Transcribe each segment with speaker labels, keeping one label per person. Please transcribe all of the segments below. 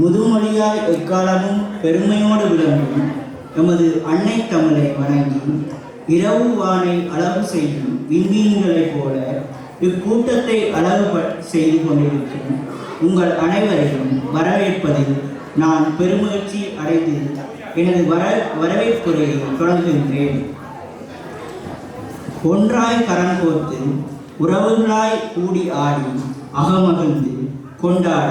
Speaker 1: முதுமொழியாய் எக்காலமும் பெருமையோடு விளங்கும் எமது அன்னை தமிழை வணங்கி இரவு வானை அளவு செய்யும் விண்மீன்களைப் போல இக்கூட்டத்தை அளவு ப- செய்து கொண்டிருக்கும் உங்கள் அனைவரையும் வரவேற்பதில் நான் பெருமகிழ்ச்சி அடைந்து எனது வர வரவேற்புரையை தொடங்குகின்றேன். ஒன்றாய் கரம் கோர்த்து உறவுகளாய் கூடி ஆடி அகமகிழ்ந்து கொண்டாட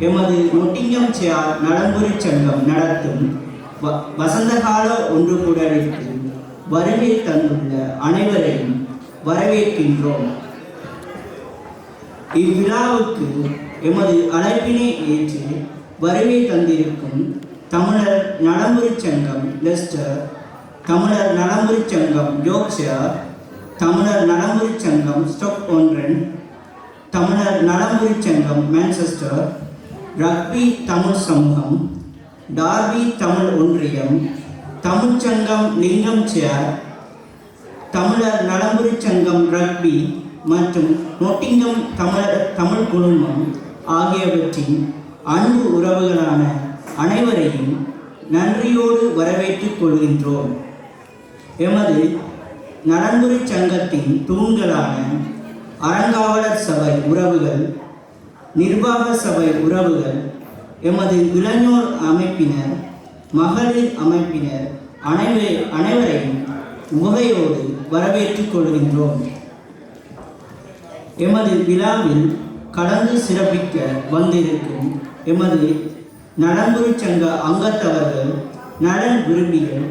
Speaker 1: எமது நொட்டிங்கம் சேர் நலம்புரி சங்கம் நடத்தும். வ- வசந்தகால ஒன்று கூடலுக்கு வருகை தந்துள்ள அனைவரையும் வரவேற்கின்றோம். இவ்விழாவுக்கு எமது அழைப்பினை ஏற்று வருகை தந்திருக்கும் தமிழர் நலம்புரி சங்கம் லெஸ்டர் தமிழர் நலம்புரி சங்கம் யோக்ஷயர் தமிழர் நலம்புரி சங்கம் ஸ்டொக் ஒன்றன் தமிழர் நலம்புரி சங்கம் மான்செஸ்டர் ரக்பி தமிழ் சமூகம் டார்பி தமிழ் ஒன்றியம் தமிழ்ச்சங்கம் லிங்கம் சேர் தமிழர் நலம்புரி சங்கம் ரக்பி மற்றும் நொட்டிங்கம் தமிழர் தமிழ் குழுமம் ஆகியவற்றின் அன்பு உறவுகளான அனைவரையும் நன்றியோடு வரவேற்றுக் கொள்கின்றோம். எமது நலன்புரி சங்கத்தின் தூண்களான அறங்காவலர் சபை உறவுகள் நிர்வாக சபை உறவுகள் எமது இளைஞர் அமைப்பினர் மகளிர் அமைப்பினர் அனைவரை அனைவரையும் முகையோடு வரவேற்றுக் கொள்கின்றோம். எமது விழாவில் கலந்து சிறப்பிக்க வந்திருக்கும் எமது நலம்புரி சங்க அங்கத்தவர்கள் நலன் விரும்பிகள்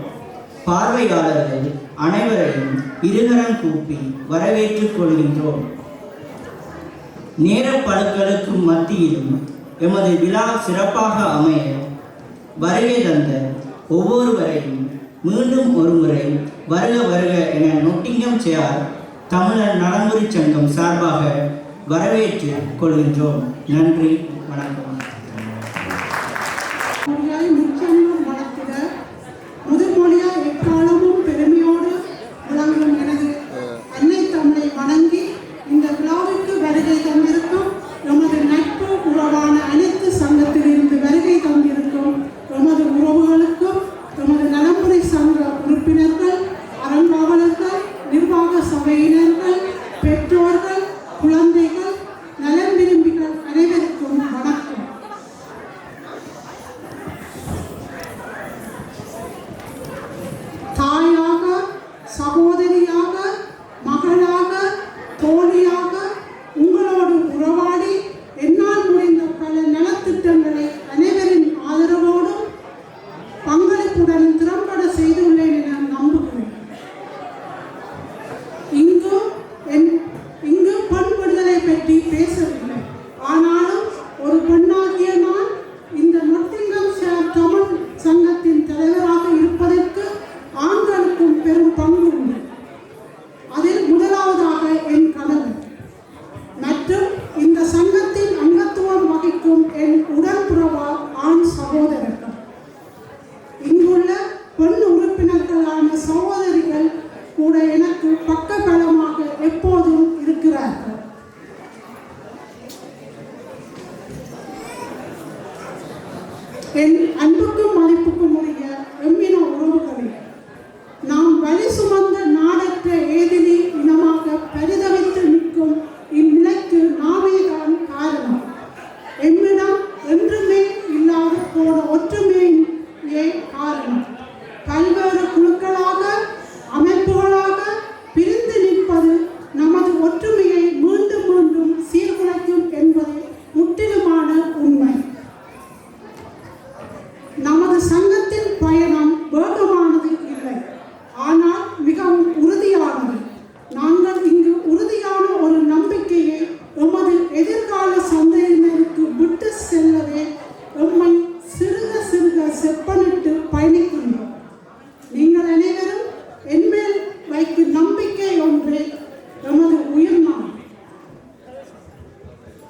Speaker 1: பார்வையாளர்கள் அனைவரையும் இருகரம் கூப்பி வரவேற்றுக் கொள்கின்றோம். நேரப்பழுக்களுக்கு மத்தியிலும் எமது விழா சிறப்பாக அமைய வருகை தந்த ஒவ்வொருவரையும் மீண்டும் ஒருமுறை வருக வருக என நொட்டிங்கம் சேர் தமிழர் நலம்புரி சங்கம் சார்பாக வரவேற்று கொள்கின்றோம். நன்றி வணக்கம்.
Speaker 2: சபையினர்கள் பெற்றோர்கள் குழந்தைகள் pode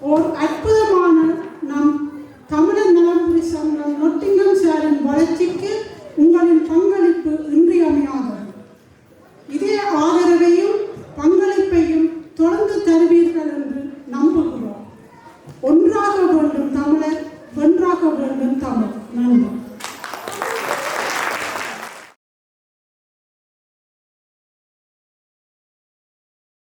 Speaker 2: un